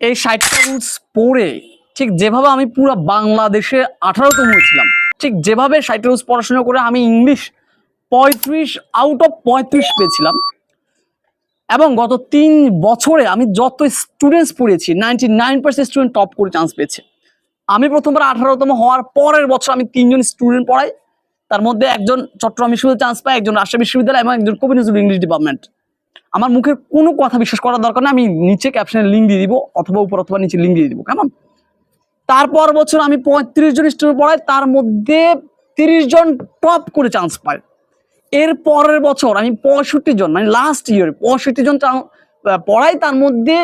এই ষাটটা রুলস পড়ে ঠিক যেভাবে আমি পুরো বাংলাদেশে আঠারোতম হয়েছিলাম, ঠিক যেভাবে ষাটটা রুলস পড়াশোনা করে আমি ইংলিশ পঁয়ত্রিশ আউট অফ পঁয়ত্রিশ পেয়েছিলাম। এবং গত তিন বছরে আমি যত students পড়িয়েছি ninety nine percent student top করে চান্স পেয়েছে। আমি প্রথমবার আঠারোতম হওয়ার পরের বছর আমি তিনজন স্টুডেন্ট পড়াই, তার মধ্যে একজন চট্টগ্রাম বিশ্ববিদ্যালয়ে চান্স পায়, একজন রাজশাহী বিশ্ববিদ্যালয় এবং একজন কবি নজরুল ইংলিশ ডিপার্টমেন্ট আমার মুখে কোনো কথা বিশ্বাস করার দরকার নেই, আমি নিচে ক্যাপশনে লিঙ্ক দিয়ে দিব, অথবা উপর অথবা নিচে লিঙ্ক দিয়ে দিব, কেমন? তারপর বছর আমি পঁয়ত্রিশ জন স্টুডেন্ট পড়াই, তার মধ্যে তিরিশ জন টপ করে চান্স পায়। এর পরের বছর আমি পঁয়ষট্টি জন মানে লাস্ট ইয়ার পঁয়ষট্টি জন পড়াই, তার মধ্যে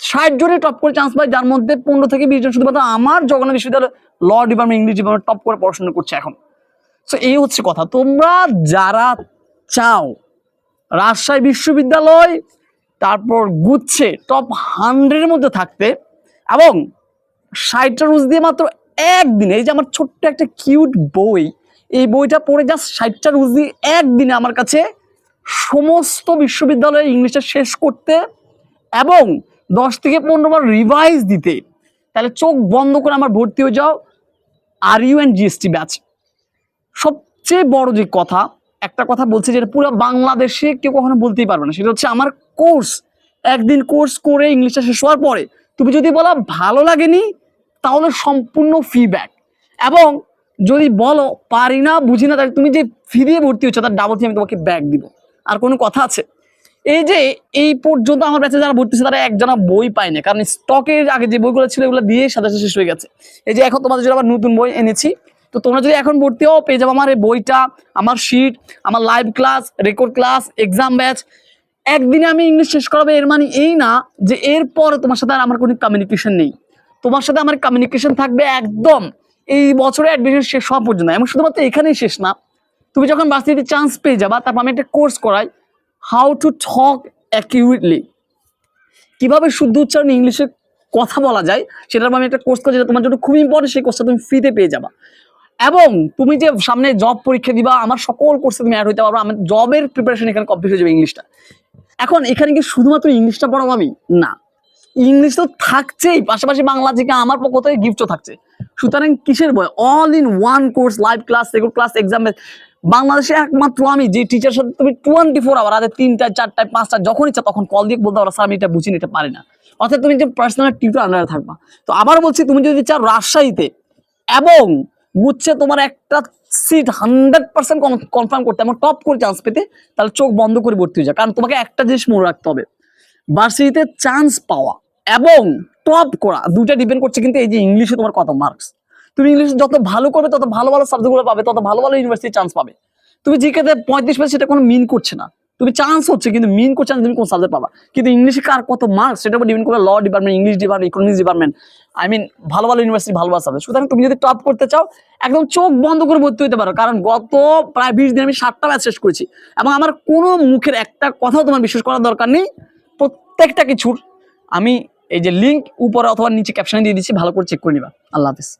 ষাট জনই টপ করে চান্স পাই যার মধ্যে পনেরো থেকে বিশ জন শুধুমাত্র আমার জগন্নাথ বিশ্ববিদ্যালয় law department English department top করে পড়াশোনা করছে এখন। তো এই হচ্ছে কথা। তোমরা যারা চাও রাজশাহী বিশ্ববিদ্যালয়, তারপর গুচ্ছে টপ হান্ড্রেডের মধ্যে থাকতে এবং ষাটটা রুজ দিয়ে মাত্র একদিনে, এই যে আমার ছোট্ট একটা কিউট বই, এই বইটা পড়ে জাস্ট ষাটটা রুজ দিয়ে একদিনে আমার কাছে সমস্ত বিশ্ববিদ্যালয়ে ইংলিশটা শেষ করতে এবং দশ থেকে পনেরো বার রিভাইজ দিতে। তাহলে চোখ বন্ধ করে আমার ভর্তি হয়ে যাও। আর ইউ এন জিএসটি ব্যাচ সবচেয়ে বড় যে কথা একটা কথা বলছি যেটা পুরো বাংলাদেশে কেউ কখনো বলতেই পারবে না। সেটা হচ্ছে আমার কোর্স একদিন কোর্স করে ইংলিশটা শেষ হওয়ার পরে তুমি যদি বলো ভালো লাগেনি, তাহলে সম্পূর্ণ ফিডব্যাক এবং যদি বলো পারি না, বুঝি না, তাহলে তুমি যে ফি দিয়ে ভর্তি হচ্ছে, তার ডাবল ফি আমি তোমাকে ব্যাক দিব। আর কোনো কথা আছে? এই যে এই পর্যন্ত আমার ব্যাচে যারা ভর্তি তারা একজনা বই পায় না কারণ স্টকের আগে যে বইগুলো ছিল, এগুলো দিয়ে সাথে শেষ হয়ে গেছে। এই যে এখন তোমাদের জন্য আবার নতুন বই এনেছি। তো তোমরা যদি এখন ভর্তি হও, পেয়ে যাব আমার এই বইটা, আমার শিট আমার live class record class exam batch একদিনে আমি ইংলিশ শেষ করাবো, এর মানে এই না যে এরপরে তোমার সাথে আর আমার কোনো কমিউনিকেশন নেই। তোমার সাথে আমার কমিউনিকেশন থাকবে একদম এই বছরে অ্যাডমিশন শেষ হওয়া পর্যন্ত। এবং শুধুমাত্র এখানেই শেষ না। তুমি যখন ভার্সিটি চান্স পেয়ে যাবা, তারপর আমি একটা কোর্স করাই হাউ টু টক অ্যাকিউরেটলি কীভাবে শুদ্ধ উচ্চারণে ইংলিশে কথা বলা যায়, সেটার আমি একটা কোর্স করি যেটা তোমার জন্য খুব ইম্পর্টেন্ট সেই কোর্সটা তুমি ফ্রিতে পেয়ে যাবা। এবং তুমি যে সামনে জব পরীক্ষা দিবা, আমার সকল কোর্সে তুমি অ্যাড হইতে পারবে, আমার জবের প্রিপারেশন এখানে কমপ্লিট হয়ে যাবে ইংলিশটা। এখন এখানে কি শুধুমাত্র ইংলিশটা পড়াবো আমি? না। ইংলিশ তো থাকছেই, পাশাপাশি বাংলা থেকে আমার পক্ষ থেকে গিফটও থাকছে। সুতরাং কিসের বই all in one course live class regular class exam বাংলাদেশে একমাত্র আমি, যে টিচার সাথে তুমি টোয়েন্টি ফোর আওয়ার রাতে তিনটায় চারটায়, পাঁচটা, যখন ইচ্ছা তখন কল দিয়ে বলতে পারো, স্যার, আমি এটা বুঝিনি, এটা পারি না। অর্থাৎ তুমি যে পার্সোনাল টিউটার আন্ডারে থাকবা। তো আবার বলছি, তুমি যদি চাও রাজশাহীতে এবং গুচ্ছে তোমার একটা সিট হান্ড্রেড পার্সেন্ট কনফার্ম করতে এবং টপ করে চান্স পেতে, তাহলে চোখ বন্ধ করে ভর্তি হয়ে যায় কারণ তোমাকে একটা জিনিস মনে রাখতে হবে ভার্সিটিতে চান্স পাওয়া এবং টপ করা দুটা ডিপেন্ড করছে কিন্তু এই যে ইংলিশে তোমার কত মার্কস তুমি ইংলিশ যত ভালো করবে, তত ভালো ভালো সাবজেক্টগুলো পাবে, তত ভালো ভালো ইউনিভার্সিটি চান্স পাবে। তুমি জিকেতে পঁয়ত্রিশ পেয়েছে সেটা কোনো মিন করছে না। তুমি চান্স হচ্ছে কিন্তু মিন করছে না তুমি কোন সাবজেক্ট পাবা? কিন্তু ইংলিশে কার কত মার্কস সেটা উপর ডিপেন্ড করে law department English department economics department I mean ভালো ভালো ইউনিভার্সিটি ভালো ভালো সাবজেক্ট সুতরাং তুমি যদি টপ করতে চাও, একদম চোখ বন্ধ করে ভর্তি হতে পারো। কারণ গত প্রায় বিশ দিন আমি সাতটা ম্যাচ শেষ করেছি। এবং আমার কোনো মুখের একটা কথাও তোমার বিশ্বাস করার দরকার নেই। প্রত্যেকটা কিছুর আমি এই যে লিঙ্ক উপরে অথবা নিচে ক্যাপশনে দিয়ে দিচ্ছি, ভালো করে চেক করে নিবা। আল্লাহ হাফিজ।